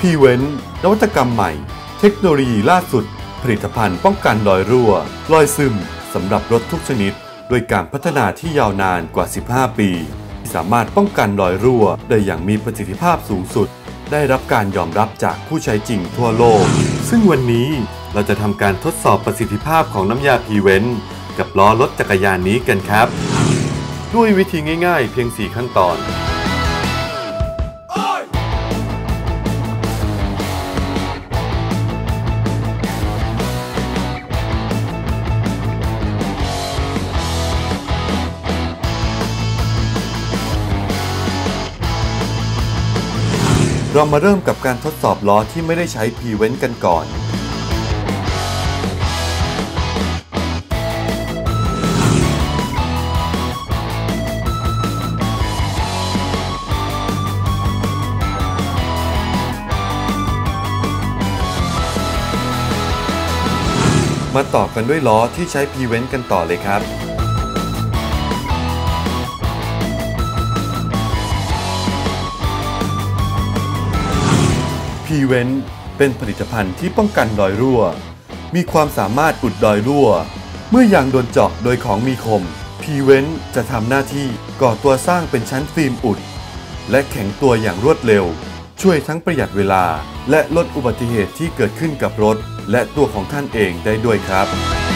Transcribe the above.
p v e n นนวัตกรรมใหม่ เทคโนโลยีล่าสุด ผลิตภัณฑ์ป้องกันรอยรั่ว รอยซึมสำหรับรถทุกชนิด โดยการพัฒนาที่ยาวนานกว่า 15 ปีที่สามารถป้องกันรอยรั่วได้อย่างมีประสิทธิภาพสูงสุด ได้รับการยอมรับจากผู้ใช้จริงทั่วโลก ซึ่งวันนี้เราจะทำการทดสอบประสิทธิภาพของน้ำยาพีเวนกับล้อรถจักรยานนี้กันครับ ด้วยวิธีง่ายๆ เพียง 4 ขั้นตอน เรามาเริ่มกับการทดสอบล้อที่ไม่ได้ใช้พีเวนกันก่อน มาต่อกันด้วยล้อที่ใช้พีเวนกันต่อเลยครับ p v e n เป็นผลิตภัณฑ์ที่ป้องกันรอยรั่ว มีความสามารถอุดรอยรั่ว เมื่อยางโดนเจาะโดยของมีคม p v e n จะทำหน้าที่ก่อตัวสร้างเป็นชั้นฟิล์มอุด และแข็งตัวอย่างรวดเร็ว ช่วยทั้งประหยัดเวลา และลดอุบัติเหตุที่เกิดขึ้นกับรถ และตัวของท่านเองได้ด้วยครับ